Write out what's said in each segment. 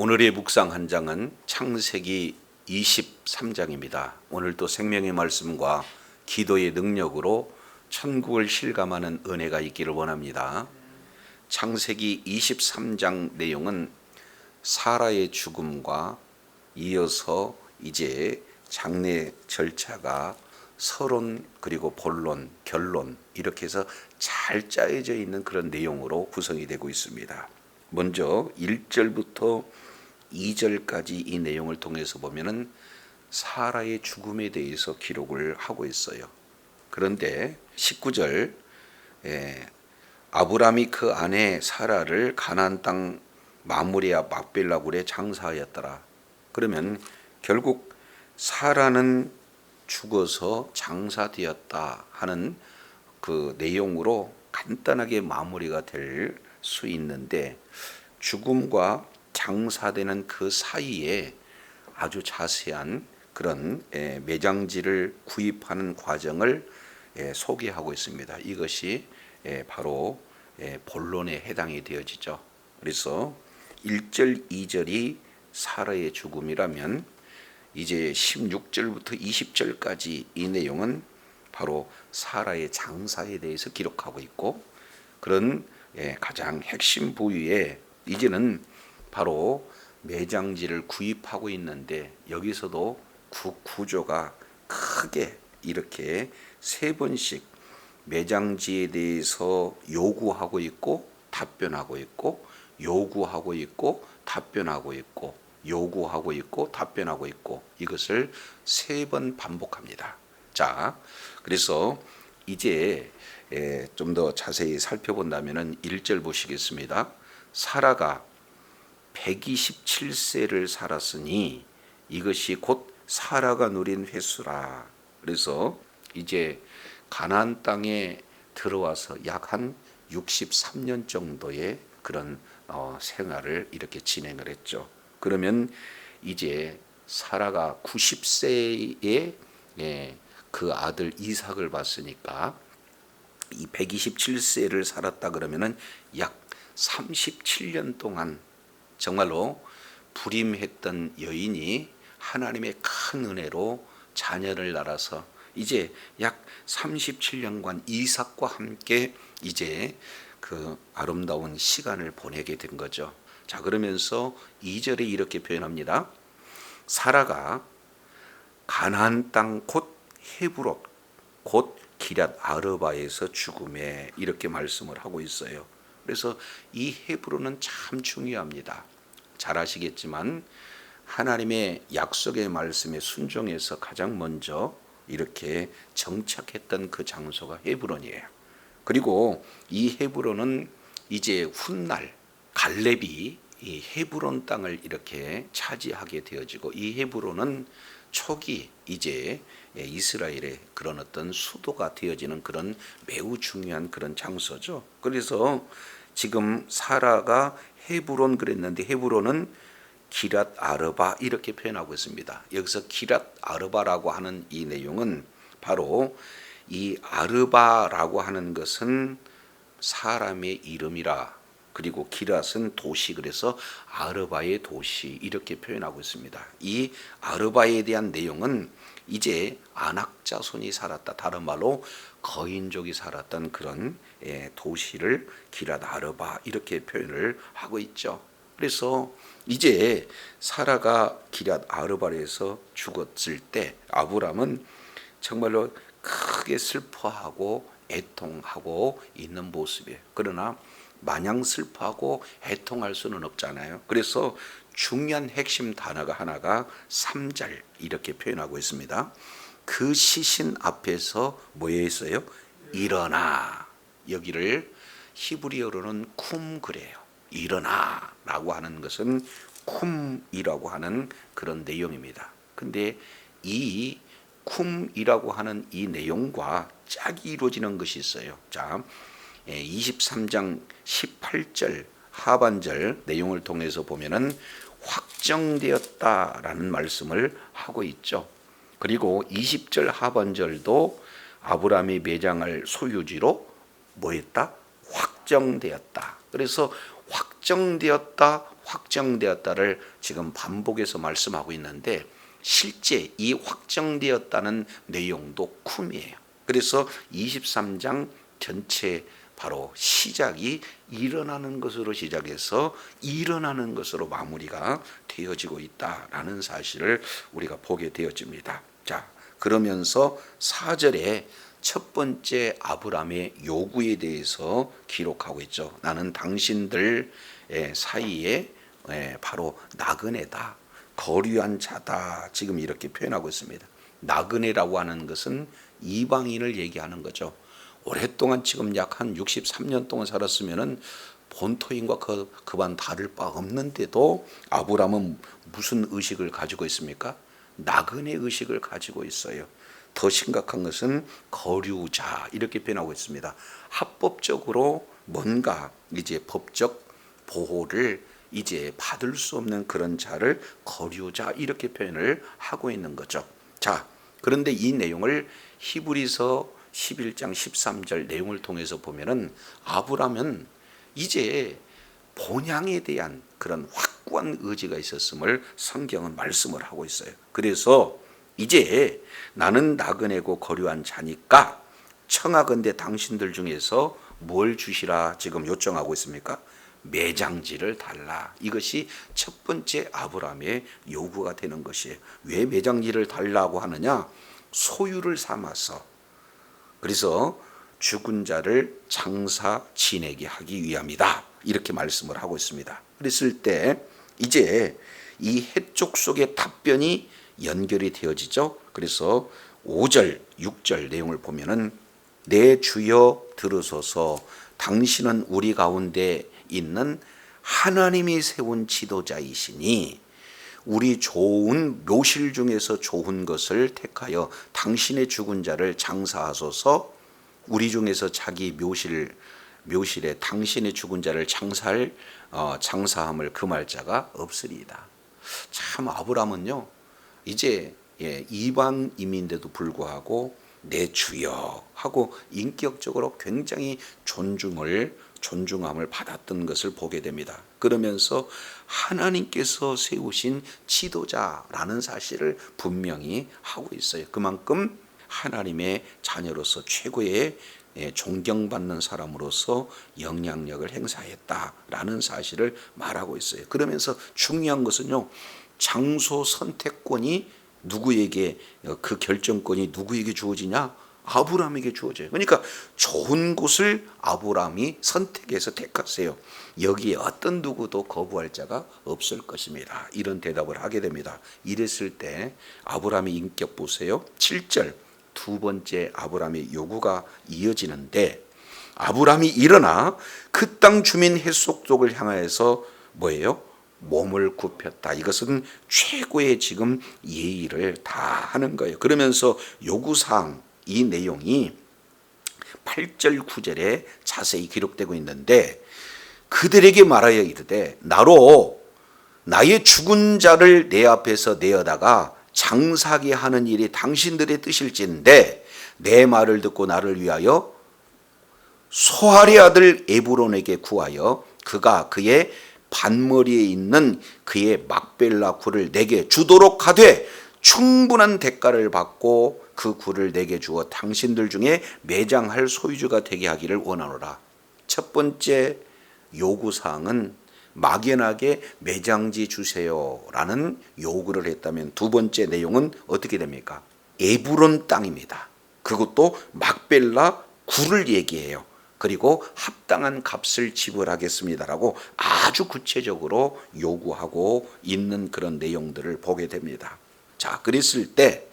오늘의 묵상 한 장은 창세기 23장입니다. 오늘도 생명의 말씀과 기도의 능력으로 천국을 실감하는 은혜가 있기를 원합니다. 창세기 23장 내용은 사라의 죽음과 이어서 이제 장례 절차가 서론 그리고 본론, 결론 이렇게 해서 잘 짜여져 있는 그런 내용으로 구성이 되고 있습니다. 먼저 1절부터 2절까지 이 내용을 통해서 보면은 사라의 죽음에 대해서 기록을 하고 있어요. 그런데 19절 에, 아브람이 그 아내 사라를 가나안 땅 마무리아 막벨라굴에 장사하였더라. 그러면 결국 사라는 죽어서 장사되었다 하는 그 내용으로 간단하게 마무리가 될 수 있는데 죽음과 장사되는 그 사이에 아주 자세한 그런 에, 매장지를 구입하는 과정을 에, 소개하고 있습니다. 이것이 에, 바로 에, 본론에 해당이 되어지죠. 그래서 1절, 2절이 사라의 죽음이라면 이제 16절부터 20절까지 이 내용은 바로 사라의 장사에 대해서 기록하고 있고 그런 예, 가장 핵심 부위에 이제는 바로 매장지를 구입하고 있는데 여기서도 구, 구조가 크게 이렇게 세 번씩 매장지에 대해서 요구하고 있고 답변하고 있고 요구하고 있고 답변하고 있고 요구하고 있고 답변하고 있고 이것을 세 번 반복합니다. 자, 그래서 이제 좀 더 자세히 살펴본다면은 1절 보시겠습니다. 사라가 127세를 살았으니 이것이 곧 사라가 누린 횟수라. 그래서 이제 가나안 땅에 들어와서 약 한 63년 정도의 그런 어, 생활을 이렇게 진행을 했죠. 그러면 이제 사라가 90세에 예, 그 아들 이삭을 봤으니까 이 127세를 살았다 그러면은 약 37년 동안 정말로 불임했던 여인이 하나님의 큰 은혜로 자녀를 낳아서 이제 약 37년간 이삭과 함께 이제 그 아름다운 시간을 보내게 된 거죠. 자, 그러면서 2절에 이렇게 표현합니다. 사라가 가나안 땅 곧 헤브롯 곧 기랏 아르바에서 죽음에 이렇게 말씀을 하고 있어요. 그래서 이 헤브론은 참 중요합니다. 잘 아시겠지만 하나님의 약속의 말씀에 순종해서 가장 먼저 이렇게 정착했던 그 장소가 헤브론이에요. 그리고 이 헤브론은 이제 훗날 갈렙이 이 헤브론 땅을 이렇게 차지하게 되어지고 이 헤브론은 초기 이제 이스라엘의 그런 어떤 수도가 되어지는 그런 매우 중요한 그런 장소죠. 그래서 지금 사라가 헤브론 그랬는데 헤브론은 기랏 아르바 이렇게 표현하고 있습니다. 여기서 기랏 아르바라고 하는 이 내용은 바로 이 아르바라고 하는 것은 사람의 이름이라 그리고 기랏은 도시 그래서 아르바의 도시 이렇게 표현하고 있습니다. 이 아르바에 대한 내용은 이제 안악자손이 살았다. 다른 말로 거인족이 살았던 그런 예, 도시를 기랏 아르바 이렇게 표현을 하고 있죠. 그래서 이제 사라가 기랏 아르바에서 죽었을 때 아브람은 정말로 크게 슬퍼하고 애통하고 있는 모습이에요. 그러나 마냥 슬퍼하고 애통할 수는 없잖아요. 그래서 중요한 핵심 단어가 하나가 3절 이렇게 표현하고 있습니다. 그 시신 앞에서 뭐에 있어요? 일어나. 여기를 히브리어로는 쿰 그래요. 일어나라고 하는 것은 쿰이라고 하는 그런 내용입니다. 근데 이 쿰이라고 하는 이 내용과 짝이 이루어지는 것이 있어요. 자, 23장 18절 하반절 내용을 통해서 보면은 확정되었다라는 말씀을 하고 있죠. 그리고 20절 하반절도 아브라함이 매장할 소유지로 뭐했다? 확정되었다. 그래서 확정되었다, 확정되었다를 지금 반복해서 말씀하고 있는데 실제 이 확정되었다는 내용도 쿰이에요. 그래서 23장 전체 바로 시작이 일어나는 것으로 시작해서 일어나는 것으로 마무리가 되어지고 있다라는 사실을 우리가 보게 되어집니다. 자, 그러면서 4절에 첫 번째 아브라함의 요구에 대해서 기록하고 있죠. 나는 당신들 사이에 바로 나그네다. 거류한 자다. 지금 이렇게 표현하고 있습니다. 나그네라고 하는 것은 이방인을 얘기하는 거죠. 오랫동안 지금 약 한 63년 동안 살았으면은 본토인과 그, 그반 다를 바 없는데도 아브라함은 무슨 의식을 가지고 있습니까? 나그네 의식을 가지고 있어요. 더 심각한 것은 거류자 이렇게 표현하고 있습니다. 합법적으로 뭔가 이제 법적 보호를 이제 받을 수 없는 그런 자를 거류자 이렇게 표현을 하고 있는 거죠. 자, 그런데 이 내용을 히브리서 11장 13절 내용을 통해서 보면은 아브라함은 이제 본향에 대한 그런 확고한 의지가 있었음을 성경은 말씀을 하고 있어요. 그래서 이제 나는 나그네고 거류한 자니까 청하건대 당신들 중에서 뭘 주시라 지금 요청하고 있습니까? 매장지를 달라. 이것이 첫 번째 아브라함의 요구가 되는 것이에요. 왜 매장지를 달라고 하느냐? 소유를 삼아서 그래서 죽은 자를 장사 지내게 하기 위함이다. 이렇게 말씀을 하고 있습니다. 그랬을 때 이제 이 해쪽 속의 답변이 연결이 되어지죠. 그래서 5절, 6절 내용을 보면은 내 주여 들으소서 당신은 우리 가운데 있는 하나님이 세운 지도자이시니 우리 좋은 묘실 중에서 좋은 것을 택하여 당신의 죽은 자를 장사하소서 우리 중에서 자기 묘실 묘실에 당신의 죽은 자를 장사할 어, 장사함을 금할 자가 없으리이다. 참 아브라함은요 이제 예, 이방인인데도 불구하고 내 주여 하고 인격적으로 굉장히 존중을 존중함을 받았던 것을 보게 됩니다. 그러면서 하나님께서 세우신 지도자라는 사실을 분명히 하고 있어요. 그만큼 하나님의 자녀로서 최고의 예, 존경받는 사람으로서 영향력을 행사했다라는 사실을 말하고 있어요. 그러면서 중요한 것은요, 장소 선택권이 누구에게 어, 그 결정권이 누구에게 주어지냐? 아브라함에게 주어져요. 그러니까 좋은 곳을 아브라함이 선택해서 택하세요. 여기에 어떤 누구도 거부할 자가 없을 것입니다. 이런 대답을 하게 됩니다. 이랬을 때 아브라함의 인격 보세요. 7절 두 번째 아브라함의 요구가 이어지는데 아브라함이 일어나 그 땅 주민 햇속족을 향하여서 뭐예요? 몸을 굽혔다. 이것은 최고의 지금 예의를 다 하는 거예요. 그러면서 요구사항 이 내용이 8절 9절에 자세히 기록되고 있는데 그들에게 말하여 이르되 나로 나의 죽은 자를 내 앞에서 내어다가 장사게 하는 일이 당신들의 뜻일진데 내 말을 듣고 나를 위하여 소할의 아들 에브론에게 구하여 그가 그의 반머리에 있는 그의 막벨라 굴을 내게 주도록 하되 충분한 대가를 받고 그 굴을 내게 주어 당신들 중에 매장할 소유주가 되게 하기를 원하노라. 첫 번째 요구 사항은 막연하게 매장지 주세요라는 요구를 했다면 두 번째 내용은 어떻게 됩니까? 에브론 땅입니다. 그것도 막벨라 굴을 얘기해요. 그리고 합당한 값을 지불하겠습니다라고 아주 구체적으로 요구하고 있는 그런 내용들을 보게 됩니다. 자, 그랬을 때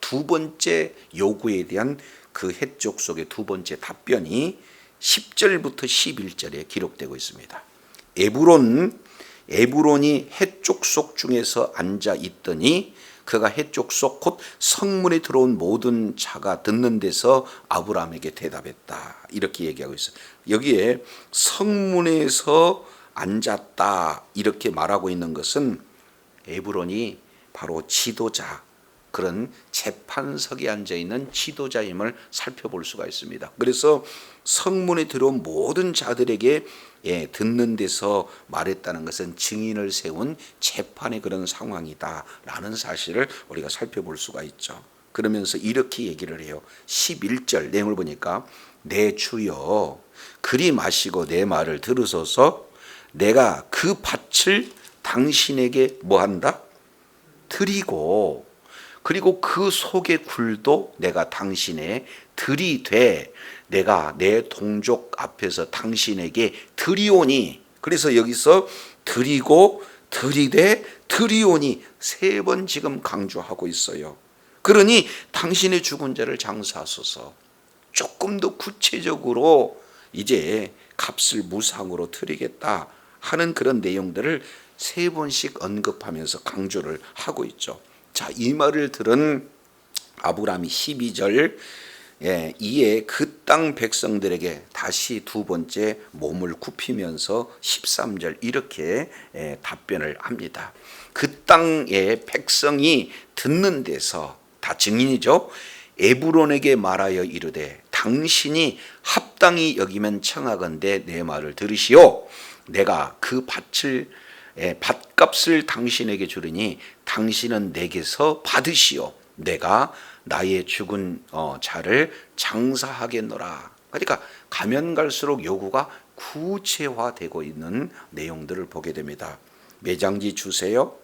두 번째 요구에 대한 그 해쪽 속의 두 번째 답변이 10절부터 11절에 기록되고 있습니다. 에브론 에브론이 해쪽 속 중에서 앉아 있더니 그가 해쪽 속곧 성문에 들어온 모든 자가 듣는 데서 아브라함에게 대답했다. 이렇게 얘기하고 있어요. 여기에 성문에서 앉았다. 이렇게 말하고 있는 것은 에브론이 바로 지도자, 그런 재판석에 앉아 있는 지도자임을 살펴볼 수가 있습니다. 그래서 성문에 들어온 모든 자들에게 예, 듣는 데서 말했다는 것은 증인을 세운 재판의 그런 상황이다라는 사실을 우리가 살펴볼 수가 있죠. 그러면서 이렇게 얘기를 해요. 11절 내용을 보니까 내 주여 그리 마시고 내 말을 들으소서 내가 그 밭을 당신에게 뭐 한다? 드리고 그리고 그 속의 굴도 내가 당신의 들이되 내가 내 동족 앞에서 당신에게 드리오니 그래서 여기서 드리고 드리되 드리오니 세 번 지금 강조하고 있어요. 그러니 당신의 죽은 자를 장사하소서 조금 더 구체적으로 이제 값을 무상으로 드리겠다 하는 그런 내용들을 세 번씩 언급하면서 강조를 하고 있죠. 자, 이 말을 들은 아브라함이 12절 예, 이에 그 땅 백성들에게 다시 두 번째 몸을 굽히면서 13절 이렇게 예, 답변을 합니다. 그 땅의 백성이 듣는 데서 다 증인이죠. 에브론에게 말하여 이르되 당신이 합당히 여기면 청하건대 내 말을 들으시오. 내가 그 밭을 예, 밭값을 당신에게 주리니 당신은 내게서 받으시오. 내가 나의 죽은 어, 자를 장사하겠노라. 그러니까 가면 갈수록 요구가 구체화되고 있는 내용들을 보게 됩니다. 매장지 주세요.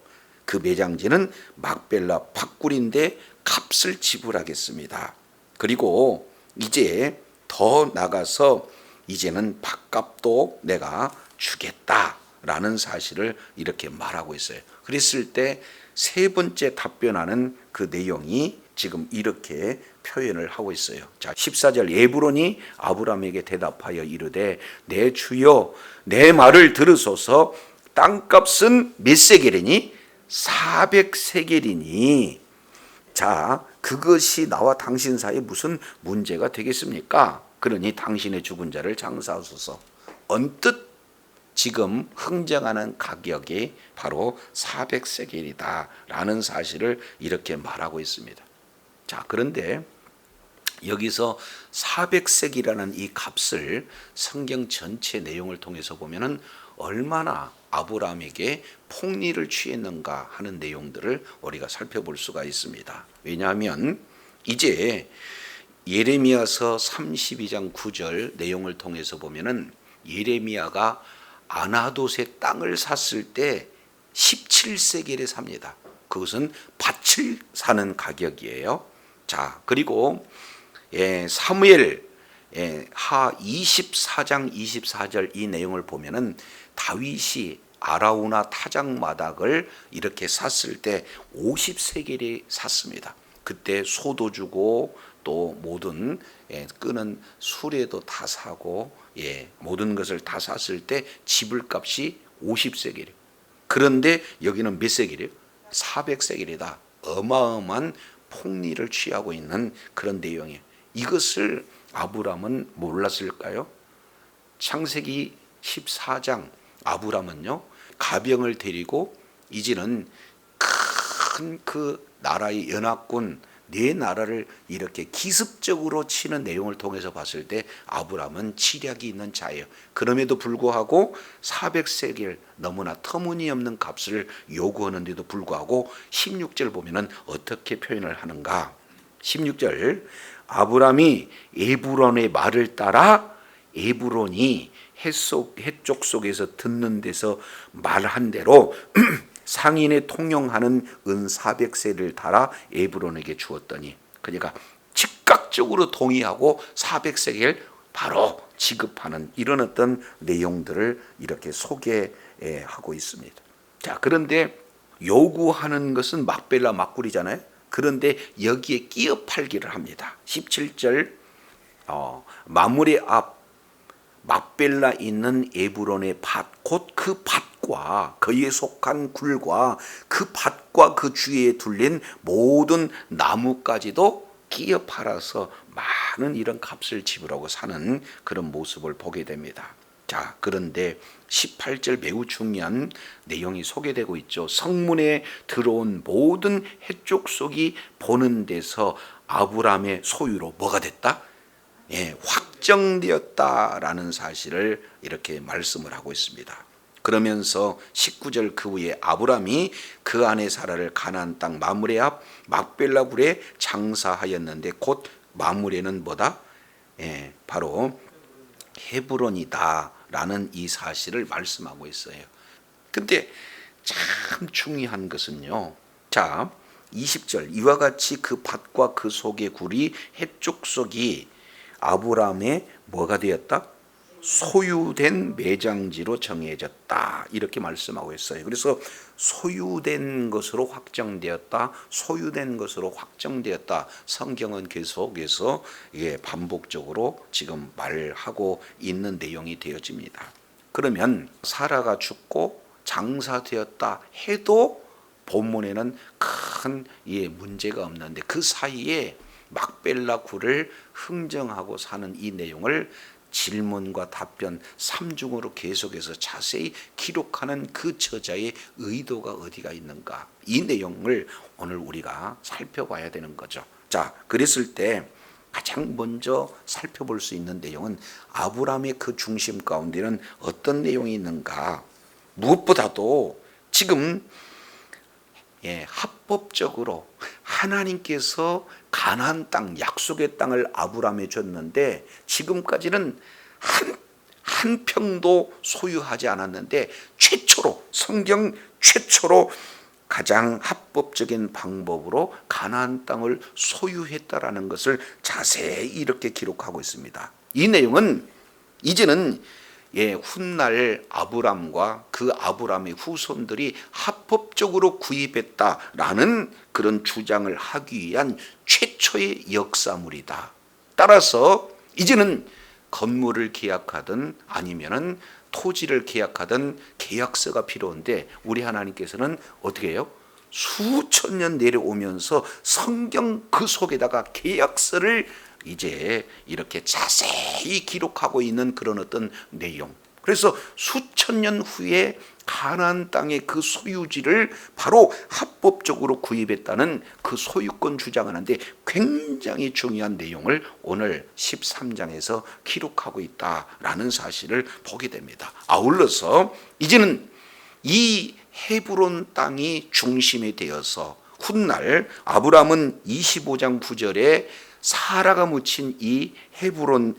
그 매장지는 막벨라 밭굴인데 값을 지불하겠습니다. 그리고 이제 더 나가서 이제는 밭값도 내가 주겠다 라는 사실을 이렇게 말하고 있어요. 그랬을 때 세 번째 답변하는 그 내용이 지금 이렇게 표현을 하고 있어요. 자, 14절 예브론이 아브라함에게 대답하여 이르되 내 주여 내 말을 들으소서 땅값은 몇 세겔이니 400세겔이니 자, 그것이 나와 당신 사이에 무슨 문제가 되겠습니까? 그러니 당신의 죽은 자를 장사하소서. 언뜻 지금 흥정하는 가격이 바로 400세겔이다라는 사실을 이렇게 말하고 있습니다. 자, 그런데 여기서 400세기라는 이 값을 성경 전체 내용을 통해서 보면은 얼마나 아브라함에게 폭리를 취했는가 하는 내용들을 우리가 살펴볼 수가 있습니다. 왜냐하면 이제 예레미야서 32장 9절 내용을 통해서 보면은 예레미야가 아나돗의 땅을 샀을 때 17세겔에 삽니다. 그것은 밭을 사는 가격이에요. 자, 그리고 예, 사무엘 예, 하 24장 24절 이 내용을 보면은 다윗이 아라우나 타작 마닥을 이렇게 샀을 때 50세겔이 샀습니다. 그때 소도 주고 또 모든 예, 끄는 수레도 다 사고 예, 모든 것을 다 샀을 때 지불값이 50세겔이에요. 그런데 여기는 몇 세겔이에요? 400세겔이다. 어마어마한 폭리를 취하고 있는 그런 내용이에요. 이것을 아브람은 몰랐을까요? 창세기 14장 아브람은요 가병을 데리고 이제는 큰 그 나라의 연합군 네 나라를 이렇게 기습적으로 치는 내용을 통해서 봤을 때 아브람은 치략이 있는 자예요. 그럼에도 불구하고 400세겔 너무나 터무니없는 값을 요구하는데도 불구하고 16절 보면은 어떻게 표현을 하는가? 16절 아브람이 에브론의 말을 따라 에브론이 해쪽 속에서 듣는 데서 말한 대로 상인의 통용하는 은 400세를 달아 에브론에게 주었더니 그러니까 즉각적으로 동의하고 400세겔 바로 지급하는 이런 어떤 내용들을 이렇게 소개하고 있습니다. 자, 그런데 요구하는 것은 막벨라 막굴이잖아요. 그런데 여기에 끼어 팔기를 합니다. 17절 어, 마무리 앞 막벨라 있는 에브론의 밭, 곧 그 밭 과 그에 속한 굴과 그 밭과 그 주위에 둘린 모든 나무까지도 끼어 팔아서 많은 이런 값을 지불하고 사는 그런 모습을 보게 됩니다. 자, 그런데 18절 매우 중요한 내용이 소개되고 있죠. 성문에 들어온 모든 해쪽 속이 보는 데서 아브라함의 소유로 뭐가 됐다? 예, 확정되었다라는 사실을 이렇게 말씀을 하고 있습니다. 그러면서 19절 그 후에 아브람이 그 안에 사라를 가나안 땅 마므레 앞 막벨라 굴에 장사하였는데 곧 마므레는 뭐다? 예, 바로 헤브론이다라는 이 사실을 말씀하고 있어요. 근데 참 중요한 것은요. 자, 20절 이와 같이 그 밭과 그 속의 굴이 해쪽 속이 아브라함의 뭐가 되었다? 소유된 매장지로 정해졌다. 이렇게 말씀하고 있어요. 그래서 소유된 것으로 확정되었다. 소유된 것으로 확정되었다. 성경은 계속해서 이게 반복적으로 지금 말하고 있는 내용이 되어집니다. 그러면 사라가 죽고 장사되었다 해도 본문에는 큰 예, 문제가 없는데 그 사이에 막벨라 굴을 흥정하고 사는 이 내용을 질문과 답변 3중으로 계속해서 자세히 기록하는 그 저자의 의도가 어디가 있는가 이 내용을 오늘 우리가 살펴봐야 되는 거죠. 자, 그랬을 때 가장 먼저 살펴볼 수 있는 내용은 아브라함의 그 중심 가운데는 어떤 내용이 있는가 무엇보다도 지금 예, 합법적으로 하나님께서 가나안 땅 약속의 땅을 아브라함에 줬는데 지금까지는 한, 한 평도 소유하지 않았는데 최초로 성경 최초로 가장 합법적인 방법으로 가나안 땅을 소유했다라는 것을 자세히 이렇게 기록하고 있습니다. 이 내용은 이제는 예, 훗날 아브람과 그 아브람의 후손들이 합법적으로 구입했다라는 그런 주장을 하기 위한 최초의 역사물이다. 따라서 이제는 건물을 계약하든 아니면은 토지를 계약하든 계약서가 필요한데 우리 하나님께서는 어떻게 해요? 수천 년 내려오면서 성경 그 속에다가 계약서를 이제 이렇게 자세히 기록하고 있는 그런 어떤 내용. 그래서 수천 년 후에 가나안 땅의 그 소유지를 바로 합법적으로 구입했다는 그 소유권 주장하는데 굉장히 중요한 내용을 오늘 13장에서 기록하고 있다라는 사실을 보게 됩니다. 아울러서 이제는 이 헤브론 땅이 중심이 되어서 훗날 아브라함은 25장 9절에 사라가 묻힌 이 헤브론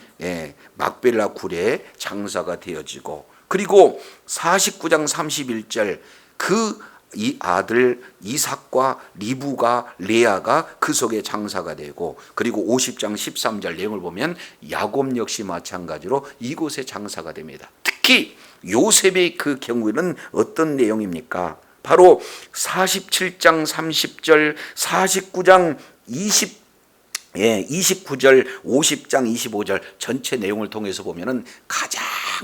막벨라 굴에 장사가 되어지고 그리고 49장 31절 그 이 아들 이삭과 리브가 레아가 그 속에 장사가 되고 그리고 50장 13절 내용을 보면 야곱 역시 마찬가지로 이곳에 장사가 됩니다. 특히 요셉의 그 경우에는 어떤 내용입니까? 바로 47장 30절, 49장 20 예, 29절, 50장, 25절 전체 내용을 통해서 보면은 가장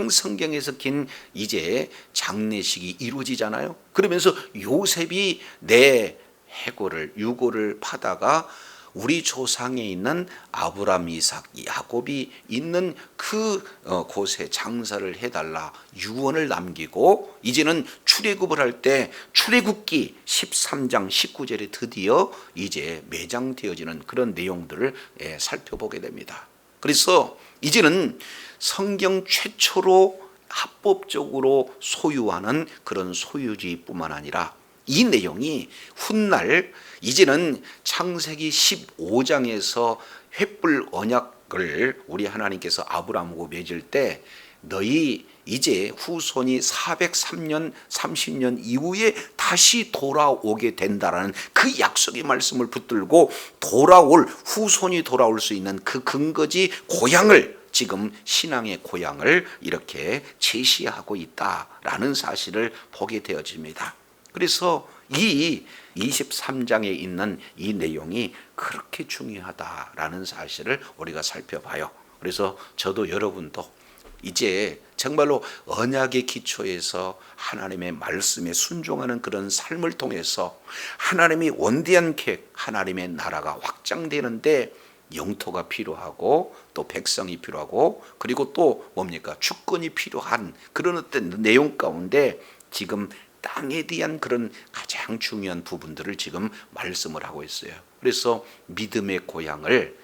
성경에서 긴 이제 장례식이 이루어지잖아요. 그러면서 요셉이 내 해고를 유고를 파다가 우리 조상에 있는 아브람, 이삭, 야곱이 있는 그 어, 곳에 장사를 해달라 유언을 남기고 이제는 출애굽을 할 때 출애굽기 13장 19절에 드디어 이제 매장되어지는 그런 내용들을 예, 살펴보게 됩니다. 그래서 이제는 성경 최초로 합법적으로 소유하는 그런 소유지뿐만 아니라 이 내용이 훗날 이제는 창세기 15장에서 횃불 언약을 우리 하나님께서 아브라함하고 맺을 때 너희 이제 후손이 403년 30년 이후에 다시 돌아오게 된다라는 그 약속의 말씀을 붙들고 돌아올 후손이 돌아올 수 있는 그 근거지 고향을 지금 신앙의 고향을 이렇게 제시하고 있다라는 사실을 보게 되어집니다. 그래서 이 23장에 있는 이 내용이 그렇게 중요하다라는 사실을 우리가 살펴봐요. 그래서 저도 여러분도 이제 정말로 언약의 기초에서 하나님의 말씀에 순종하는 그런 삶을 통해서 하나님이 원대한 계획, 하나님의 나라가 확장되는데 영토가 필요하고 또 백성이 필요하고 그리고 또 뭡니까 주권이 필요한 그런 어떤 내용 가운데 지금 땅에 대한 그런 가장 중요한 부분들을 지금 말씀을 하고 있어요. 그래서 믿음의 고향을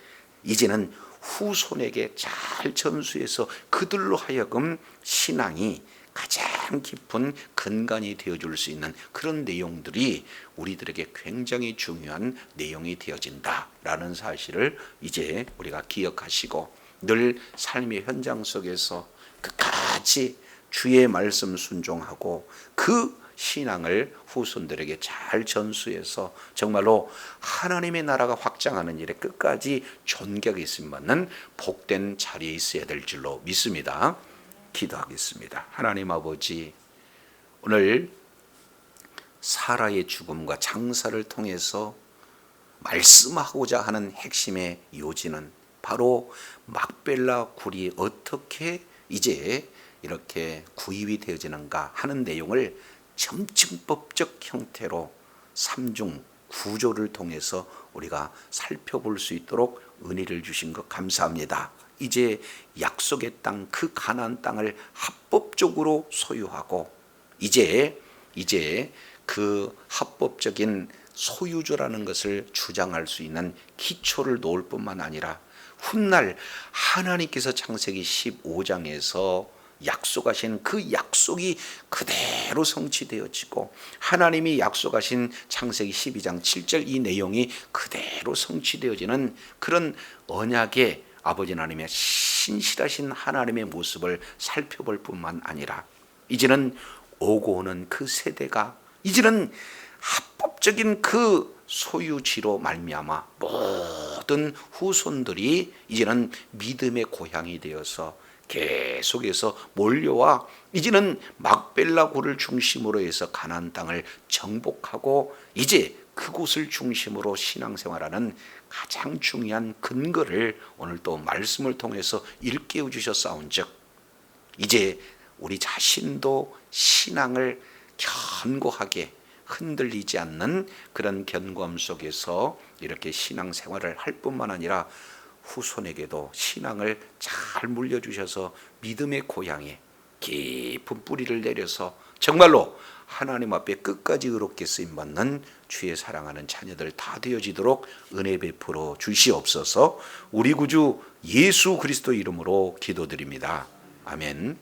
이제는 후손에게 잘 전수해서 그들로 하여금 신앙이 가장 깊은 근간이 되어줄 수 있는 그런 내용들이 우리들에게 굉장히 중요한 내용이 되어진다라는 사실을 이제 우리가 기억하시고 늘 삶의 현장 속에서 끝까지 주의 말씀 순종하고 그 신앙을 후손들에게 잘 전수해서 정말로 하나님의 나라가 확장하는 일에 끝까지 존경이 있으면 복된 자리에 있어야 될 줄로 믿습니다. 기도하겠습니다. 하나님 아버지 오늘 사라의 죽음과 장사를 통해서 말씀하고자 하는 핵심의 요지는 바로 막벨라 굴이 어떻게 이제 이렇게 구입이 되어지는가 하는 내용을 점증법적 형태로 삼중 구조를 통해서 우리가 살펴볼 수 있도록 은혜를 주신 것 감사합니다. 이제 약속의 땅 그 가나안 땅을 합법적으로 소유하고 이제 이제 그 합법적인 소유주라는 것을 주장할 수 있는 기초를 놓을 뿐만 아니라 훗날 하나님께서 창세기 15장에서 약속하신 그 약속이 그대로 성취되어지고 하나님이 약속하신 창세기 12장 7절 이 내용이 그대로 성취되어지는 그런 언약의 아버지 하나님의 신실하신 하나님의 모습을 살펴볼 뿐만 아니라 이제는 오고 오는 그 세대가 이제는 합법적인 그 소유지로 말미암아 모든 후손들이 이제는 믿음의 고향이 되어서 계속해서 몰려와 이제는 막벨라굴을 중심으로 해서 가나안 땅을 정복하고 이제 그곳을 중심으로 신앙생활하는 가장 중요한 근거를 오늘 또 말씀을 통해서 일깨워 주셨사온즉 이제 우리 자신도 신앙을 견고하게 흔들리지 않는 그런 견고함 속에서 이렇게 신앙생활을 할 뿐만 아니라 후손에게도 신앙을 잘 물려주셔서 믿음의 고향에 깊은 뿌리를 내려서 정말로 하나님 앞에 끝까지 의롭게 쓰임 받는 주의 사랑하는 자녀들 다 되어지도록 은혜 베풀어 주시옵소서. 우리 구주 예수 그리스도 이름으로 기도드립니다. 아멘.